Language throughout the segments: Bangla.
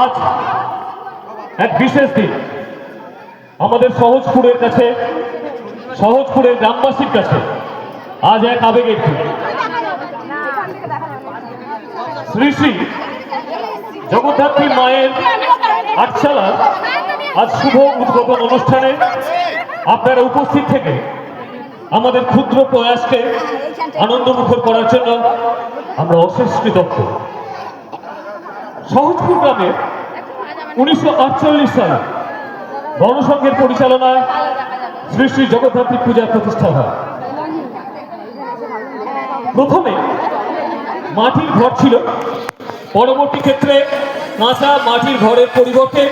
আজ এক বিশেষ দিন। আমাদের সহজপুরের কাছে সহজপুরের গ্রামবাসীর কাছে আজ এক আবেগের শ্রী শ্রী জগদ্ধাত্রী মায়ের আটচালা আজ শুভ উদ্বোধন অনুষ্ঠানে আপনারা উপস্থিত থেকে আমাদের ক্ষুদ্র প্রয়াসকে আনন্দমুখর করার জন্য আমরা অশেষ কৃতজ্ঞ। সহজপুর গ্রামে উনিশশো আটচল্লিশ সালে গণসংঘের পরিচালনায় শ্রী শ্রী জগদ্ধাত্রী পূজা প্রতিষ্ঠা হয়। প্রথমে মাটির ঘর ছিল। পরবর্তী ক্ষেত্রে কাঁচা মাটির ঘরের পরিবর্তে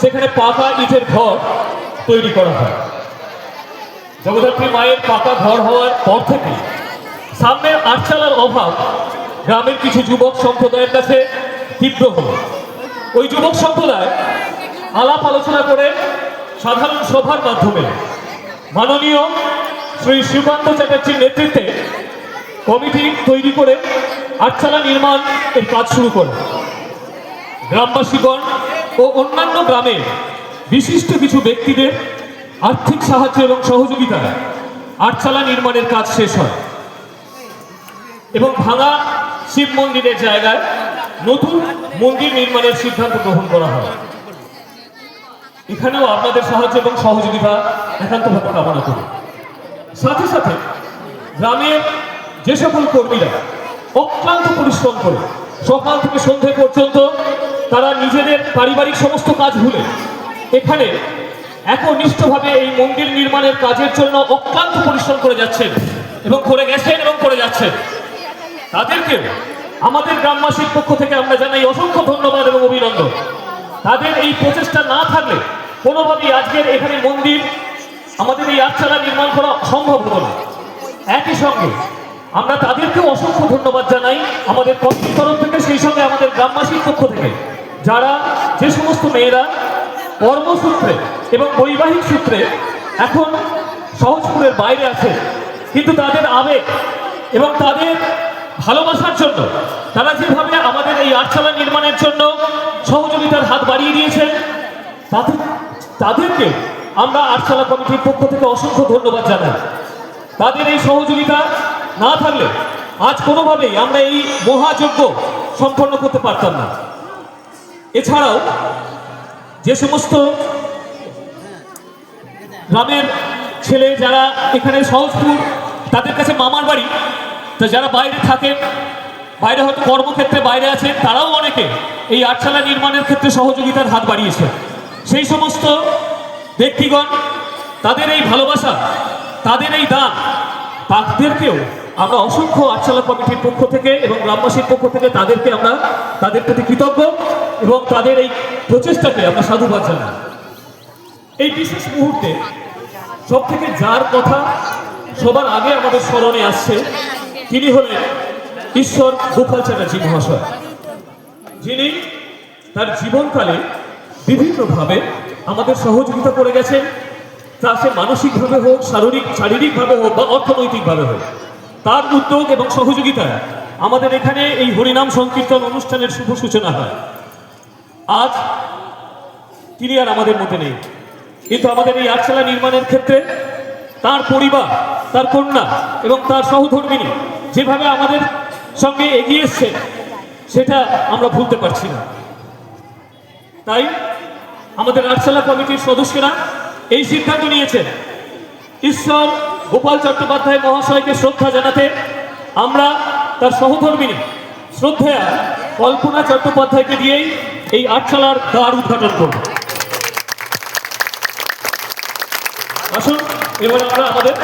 সেখানে পাকা ইটের ঘর তৈরি করা হয়। জগদ্ধাত্রী মায়ের পাকা ঘর হওয়ার পর থেকে সামনের আটচালার অভাব গ্রামের কিছু যুবক সম্প্রদায়ের কাছে তীব্র হল। ওই যুবক সম্প্রদায় আলাপ আলোচনা করে সাধারণ সভার মাধ্যমে মাননীয় শ্রী শ্রীকান্ত চ্যাটার্জির নেতৃত্বে কমিটি তৈরি করে আটচালা নির্মাণ এর কাজ শুরু করে। গ্রামবাসীগণ ও অন্যান্য গ্রামের বিশিষ্ট কিছু ব্যক্তিদের আর্থিক সাহায্য এবং সহযোগিতায় আটচালা নির্মাণের কাজ শেষ হয় এবং ভাঙা শিব মন্দিরের জায়গায় নতুন মন্দির নির্মাণের সিদ্ধান্ত গ্রহণ করা হয়। এখানেও আপনাদের সাহায্য এবং সহযোগিতা একান্তভাবে কামনা করি। সাথে সাথে গ্রামের যে সকল কর্মীরা অক্লান্ত পরিশ্রম করে, সকাল থেকে সন্ধে পর্যন্ত তারা নিজেদের পারিবারিক সমস্ত কাজ ভুলে, এখানে একনিষ্ঠভাবে এই মন্দির নির্মাণের কাজের জন্য অক্লান্ত পরিশ্রম করে যাচ্ছেন এবং করে গেছেন এবং করে যাচ্ছেন। তাদেরকে আমাদের গ্রামবাসীর পক্ষ থেকে আমরা জানাই অসংখ্য ধন্যবাদ এবং অভিনন্দন। তাদের এই প্রচেষ্টা না থাকলে কোনোভাবেই আজকের এখানে মন্দির, আমাদের এই আটচালা নির্মাণ করা সম্ভব হতো না। একই সঙ্গে আমরা তাদেরকেও অসংখ্য ধন্যবাদ জানাই আমাদের কমিটির তরফ থেকে, সেই সঙ্গে আমাদের গ্রামবাসীর পক্ষ থেকে। যারা যে সমস্ত মেয়েরা কর্মসূত্রে এবং বৈবাহিক সূত্রে এখন সহজপুরের বাইরে আছে, কিন্তু তাদের আবেগ এবং তাদের ভালোবাসার জন্য তারা যেভাবে আমাদের এই আটচালা নির্মাণের জন্য সহযোগিতার হাত বাড়িয়ে দিয়েছেন, তাদের তাদেরকে আমরা আটচালা কমিটির পক্ষ থেকে অসংখ্য ধন্যবাদ জানাই। তাদের এই সহযোগিতা না থাকলে আজ কোনোভাবেই আমরা এই মহাযজ্ঞ সম্পন্ন করতে পারতাম না। এছাড়াও যে সমস্ত গ্রামের ছেলে যারা এখানে সহজপুর, তাদের কাছে মামার বাড়ি, তো যারা বাইরে থাকেন, বাইরে হয়তো কর্মক্ষেত্রে বাইরে আছেন, তারাও অনেকে এই আটশালা নির্মাণের ক্ষেত্রে সহযোগিতার হাত বাড়িয়েছে সেই সমস্ত ব্যক্তিগণ, তাদের এই ভালোবাসা, তাদের এই দান তাদেরকেও আমরা অসংখ্য আটচালা কমিটির পক্ষ থেকে এবং গ্রামবাসীর পক্ষ থেকে তাদেরকে আমরা তাদের প্রতি কৃতজ্ঞ এবং তাদের এই প্রচেষ্টাকে আমরা সাধুবাদ জানাই। এই বিশেষ মুহূর্তে সব থেকে যার কথা সবার আগে আমাদের স্মরণে আসছে, তিনি হলেন ঈশ্বর গোপাল চ্যাটার্জি মহাশয়। যিনি তার জীবনকালে বিভিন্নভাবে আমাদের সহযোগিতা করে গেছেন, তা সে মানসিকভাবে হোক, শারীরিক শারীরিকভাবে হোক বা অর্থনৈতিকভাবে হোক। তার উদ্যোগ এবং সহযোগিতায় আমাদের এখানে এই হরিনাম সংকীর্তন অনুষ্ঠানের শুভ সূচনা হয়। আজ তিনি আর আমাদের মধ্যে নেই। কিন্তু আমাদের এই আটচালা নির্মাণের ক্ষেত্রে তার পরিবার, তার কন্যা এবং তার সহধর্মিনী যেভাবে আমাদের সঙ্গে এগিয়ে এসছে, সেটা আমরা ভুলতে পারছি না। তাই আমাদের আটচালা কমিটির সদস্যরা এই সিদ্ধান্ত নিয়েছেন, ঈশ্বর গোপাল চট্টোপাধ্যায় মহাশয়কে শ্রদ্ধা জানাতে আমরা তার সহধর্মিনী শ্রদ্ধেয়া কল্পনা চট্টোপাধ্যায়কে দিয়েই এই আটচালার দ্বার উদ্ঘাটন করব। আসুন, এবার আমরা আমাদের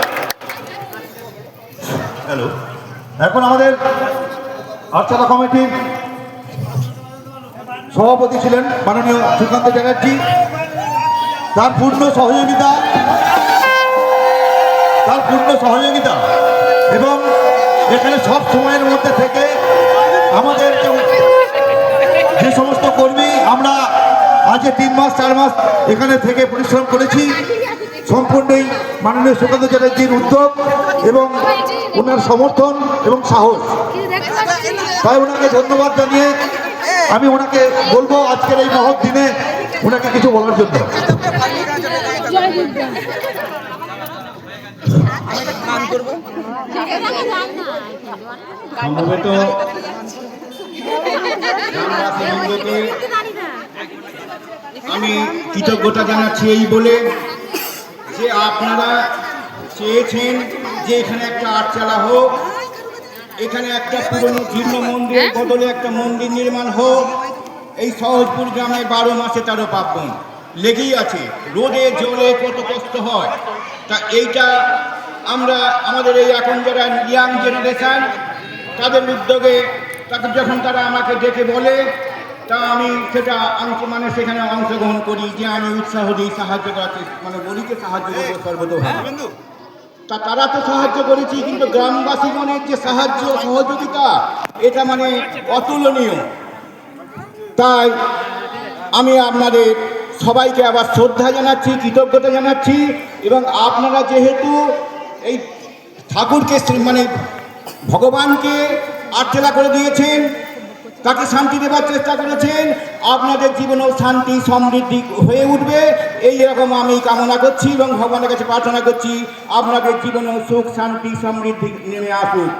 হ্যালো এখন আমাদের আর্চালা কমিটির সভাপতি ছিলেন মাননীয় সুকান্ত চ্যাটার্জি। তার পূর্ণ সহযোগিতা সহযোগিতা। এবং এখানে সব সময়ের মধ্যে থেকে আমাদের যে- সমস্ত কর্মী, আমরা আজকে তিন মাস, চার মাস এখানে থেকে পরিশ্রম করেছি। সম্পূর্ণই মাননীয় সুকান্ত চ্যাটার্জির উদ্যোগ এবং ওনার সমর্থন এবং সাহস। তাই ওনাকে ধন্যবাদ জানিয়ে আমি ওনাকে বলব আজকের এই মহৎ দিনে ওনাকে কিছু বলার জন্য। আমি কৃতজ্ঞতা জানাচ্ছি এই বলে যে আপনারা চেয়েছেন যে এখানে একটা আটচালা হোক, এখানে একটা পুরনো জীর্ণ মন্দিরের বদলে একটা মন্দির নির্মাণ হোক, এই সহজপুর গ্রামে বারো মাসে তেরো পার্বণ। লেগেই আছে। রোদে জলে কত কষ্ট হয়। তা এইটা আমরা আমাদের এই এখন যারা ইয়াং জেনারেশান তাদের উদ্যোগে তাকে যখন তারা আমাকে ডেকে বলে তা আমি সেটা অংশ মানে সেখানে অংশগ্রহণ করি যে আমি উৎসাহ দিই সাহায্য করার মানে বলিকে সাহায্য করব সর্বতোভাবে। তা তারা তো সাহায্য করেছি কিন্তু গ্রামবাসী মনের যে সাহায্য সহযোগিতা এটা মানে অতুলনীয়। তাই আমি আপনাদের সবাইকে আবার শ্রদ্ধা জানাচ্ছি, কৃতজ্ঞতা জানাচ্ছি এবং আপনারা যেহেতু এই ঠাকুরকে মানে ভগবানকে আটচেলা করে দিয়েছেন, তাকে শান্তি দেওয়ার চেষ্টা করেছেন, আপনাদের জীবনেও শান্তি, সমৃদ্ধি হয়ে উঠবে। এই রকম আমি কামনা করছি এবং ভগবানের কাছে প্রার্থনা করছি, আপনাদের জীবনেও সুখ, শান্তি, সমৃদ্ধি নেমে আসুক।